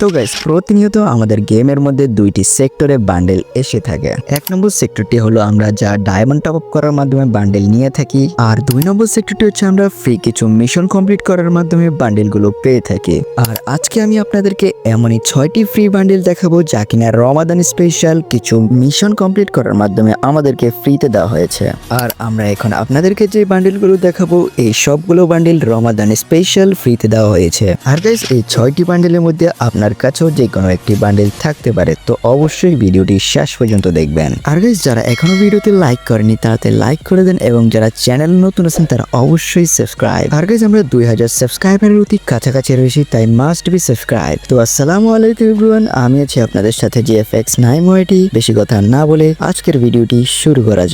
তো গাইস প্রতিনিয়ত আমাদের গেমের মধ্যে দুইটি সেক্টরে বান্ডেল এসে থাকে। এক নম্বর সেক্টরটি হলো আমরা যা ডায়মন্ড টপ আপ করার মাধ্যমে বান্ডেল নিয়ে থাকি, আর দুই নম্বর সেক্টরটি হচ্ছে আমরা ফ্রি কিছু মিশন কমপ্লিট করার মাধ্যমে বান্ডেলগুলো পেয়ে থাকি। আর আজকে আমি আপনাদেরকে এমনই ছয়টি ফ্রি বান্ডেল দেখাবো যা কিনা রমাদান স্পেশাল কিছু মিশন কমপ্লিট করার মাধ্যমে আমাদেরকে ফ্রিতে দেওয়া হয়েছে। আর আমরা এখন আপনাদেরকে যে বান্ডেলগুলো দেখাবো, এই সবগুলো বান্ডেল রমাদান স্পেশাল ফ্রিতে দেওয়া হয়েছে। আর গাইস এই ছয়টি বান্ডেলের মধ্যে আপনার কাছেও যে কোনো একটি বান্ডেল থাকতে পারে, তো অবশ্যই ভিডিওটি শেষ পর্যন্ত দেখবেন। আর গাইস যারা এখনও ভিডিওতে লাইক করেনি তাতে লাইক করে দেন এবং যারা চ্যানেল নতুন আছেন, তারা অবশ্যই সাবস্ক্রাইব আর গাইস আমরা দুই হাজার সাবস্ক্রাইবারের অতি কাছাকাছি রয়েছি, তাই মাস্ট বি সাবস্ক্রাইব তো আসসালামু আলাইকুম এভরিওয়ান আমি আছি আপনাদের সাথে জিএফএক্স নাইন বেশি কথা না বলে আজকের ভিডিওটি শুরু করা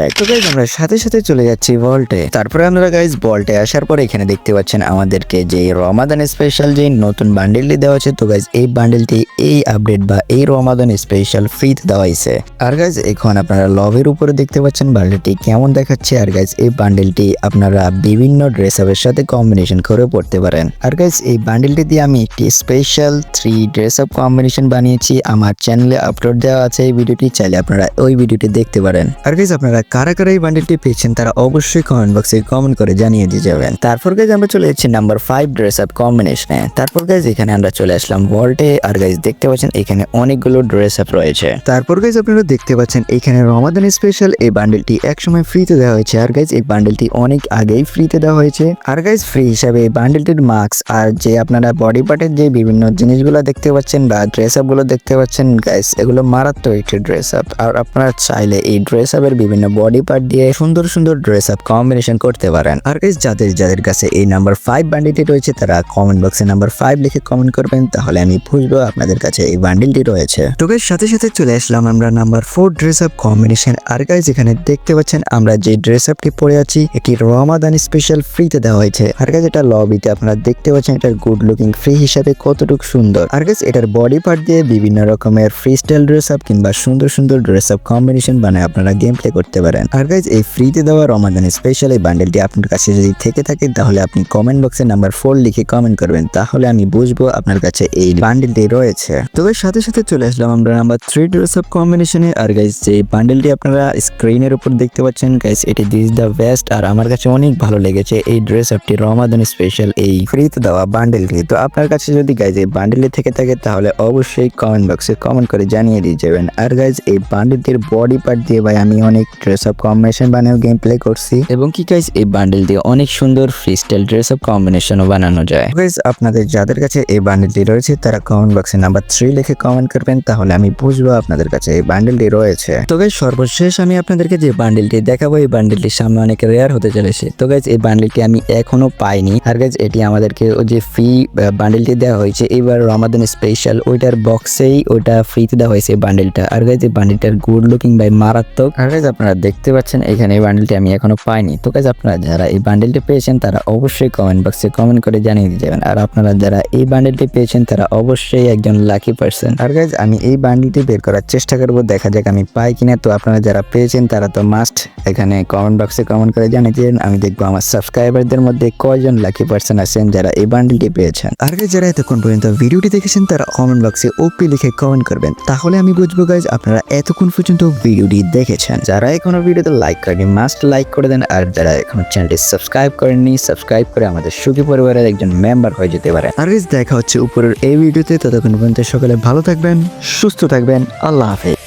যাক তো গাইজ আমরা সাথে সাথে চলে যাচ্ছি ভল্টে তারপরে আমরা গাইজ ভল্টে আসার পর এখানে দেখতে পাচ্ছেন আমাদেরকে যে রমাদান স্পেশাল যে নতুন বান্ডেলটি দেওয়া হচ্ছে তো গাইজ এই বান্ডেলটি এই আপডেট বা এই রমাদান স্পেশাল ফ্রিতে দেওয়া হয়েছে। আর গাইজ এখন আপনারা লভের উপরে দেখতে পাচ্ছেন বান্ডেলটি কেমন দেখাচ্ছে, আর গাইজ এই বান্ডেলটি আপনারা বিভিন্ন ড্রেস আপের সাথে কম্বিনেশন করে পড়তে পারেন। আর গাইজ এই বান্ডেলটি দিয়ে আমি একটি special three dress up combination বানিয়েছি। আমার চ্যানেলে আপলোড দেওয়া আছে এই ভিডিওটি চাইলে আপনারা ওই ভিডিওটি দেখতে পারেন। আর গাইজ আপনারা কারা কারা এই বান্ডেলটি পেয়েছেন তারা অবশ্যই কমেন্ট বক্সে কমেন্ট করে জানিয়ে দিয়ে যাবেন। তারপর গাইজ আমরা চলে যাচ্ছি নাম্বার ফাইভ ড্রেস আপ কম্বিনেশনে তারপর গাইজ এখানে আমরা চলে আসলাম ভল্টে আর গাইজ দেখতে পাচ্ছেন এখানে অনেকগুলো ড্রেস আপ রয়েছে। তারপর গাইজ আপনারা দেখতে পাচ্ছেন এখানে রমাদান স্পেশাল এই বান্ডেলটি একসময় ফ্রিতে দেওয়া হয়েছে। আর গাইজ এই বান্ডেলটি অনেক আগেই ফ্রিতে দেওয়া হয়েছে। আর গাইজ ফ্রি হিসাবে এই বান্ডেলটির মাস্ক আর যে আপনারা বডি পার্টের যে বিভিন্ন জিনিসগুলো দেখতে পাচ্ছেন বা ড্রেস আপগুলো দেখতে পাচ্ছেন গাইজ এগুলো মারাত্মক একটি ড্রেস আপ আর আপনারা চাইলে এই ড্রেস আপের বিভিন্ন বডি পার্ট দিয়ে সুন্দর সুন্দর ড্রেস আপ কম্বিনেশন করতে পারেন। আর গাইজ যাদের যাদের কাছে এই নাম্বার ফাইভ বান্ডেলটি রয়েছে, তারা কমেন্ট বক্সে নাম্বার ফাইভ লিখে কমেন্ট করবেন, তাহলে আমি বুঝব আপনাদের কাছে এই বান্ডেলটি রয়েছে। তো সাথে সাথে চলে আসলাম আমরা number four dress up combination আর গাইজ এখানে দেখতে পাচ্ছেন আমরা যে ড্রেস আপটি পরে আছি এটি রমাদান স্পেশাল ফ্রিতে দেওয়া হয়েছে। আর গাইজ এটা লবিতে আপনারা দেখতে পাচ্ছেন, এটার গুড লুকিং ফ্রি হিসাবে কতটুকু সুন্দর। আর গাইজ এটার বডি পার্ট দিয়ে বিভিন্ন রকমের ফ্রি স্টাইল ড্রেস আপ কিংবা সুন্দর সুন্দর ড্রেস আপ কম্বিনেশন বানায় আপনারা গেম প্লে করতে পারেন। আর গাইজ এই ফ্রিতে দেওয়া রমাদান স্পেশাল এই বান্ডেলটি আপনার কাছে যদি থেকে থাকে, তাহলে আপনি কমেন্ট বক্সে নাম্বার ফোর লিখে কমেন্ট করবেন। তাহলে আমি বুঝব আপনার কাছে এই বান্ডেলটি রয়েছে। তো সাথে সাথে চলে আসলাম আমরা নাম্বার থ্রি ড্রেস আপ কম্বিনেশনে আর গাইজ যে বান্ডেলটি আপনারা স্ক্রিনের উপর দেখতে পাচ্ছেন গাইজ এটি দিস দ্য বেস্ট আর আমার কাছে অনেক ভালো লেগেছে এই ড্রেস আপটি রমাদান স্পেশাল এই ফ্রিতে দেওয়া বান্ডেলটি তো আপনার কাছে যদি গাইজ এই বান্ডেলটি থেকে থাকে, তাহলে অবশ্যই কমেন্ট বক্সে কমেন্ট করে জানিয়ে দিয়ে যাবেন। আর গাইজ এই বান্ডেলটির বডি পার্ট দিয়ে ভাই, আমি অনেক ড্রেস আপ কম্বিনেশন বানিয়ে গেম প্লে করছি। এবং কি গাইজ এই বান্ডেল দিয়ে অনেক সুন্দর ফ্রি স্টাইল ড্রেস আপ কম্বিনেশনও বানানো যায়। গাইজ আপনাদের যাদের কাছে এই বান্ডেলটি রয়েছে, তারা কমেন্ট বক্সে নাম্বার থ্রি লিখে কমেন্ট করবেন, তাহলে আমি বুঝব আপনাদের কাছে এই বান্ডেলটি রয়েছে। তো গাইজ সর্বশেষ আমি আপনাদেরকে যে বান্ডেলটি দেখাবো, এই বান্ডেলটির সামনে অনেক রেয়ার হতে চলেছে। তো গাইজ এই বান্ডেলটি আমি এখনও পাইনি। আর গাইজ এটি আমাদেরকে যে ফ্রি বান্ডেলটি দেওয়া হয়েছে। এবার রমাদান স্পেশাল ওইটার বক্সেই ওইটা ফ্রিতে দেওয়া হয়েছে বান্ডেলটা আর গাইজ এই বান্ডেলটার গুড লুকিং বাই মারাত্মক। আর গাইজ আপনারা দেখতে পাচ্ছেন এখানে এই বান্ডেলটি আমি এখনও পাইনি। তো গাইজ আপনারা যারা এই বান্ডেলটি পেয়েছেন তারা অবশ্যই কমেন্ট বক্সে কমেন্ট করে জানিয়ে দিয়ে যাবেন। আর আপনারা যারা এই বান্ডেলটি পেয়েছেন তারা অবশ্যই একজন লাকি পার্সন আর গাইজ আমি এই বান্ডেলটি বের করার চেষ্টা করব দেখা যাক আমি পাই কিনা। তো আপনারা যারা পেয়েছেন তারা তো মাস্ট এখানে কমেন্ট বক্সে কমেন্ট করে জানিয়ে দিন আমি দেখব আমার সাবস্ক্রাইবারদের মধ্যে কয়জন লাকি পার্সন আছেন যারা এই বান্ডেলটি পেয়েছেন। আর guys, যারা এতক্ষণ পর্যন্ত ভিডিওটি দেখেছেন তারা কমেন্ট বক্সে ওপি লিখে কমেন্ট করবেন। তাহলে আমি বুঝব গাইজ আপনারা এতক্ষণ পর্যন্ত ভিডিওটি দেখেছেন। যারা এখনও ভিডিওতে লাইক করেনি মাস্ট লাইক করে দেন। আর যারা এখন চ্যানেলটি সাবস্ক্রাইব করেননি সাবস্ক্রাইব করে আমাদের সুখী পরিবারের একজন মেম্বার হয়ে যেতে পারে আর দেখা হচ্ছে উপরের এই ভিডিওতে। ততক্ষণ পর্যন্ত সকালে ভালো থাকবেন, সুস্থ থাকবেন। আল্লাহ হাফেজ।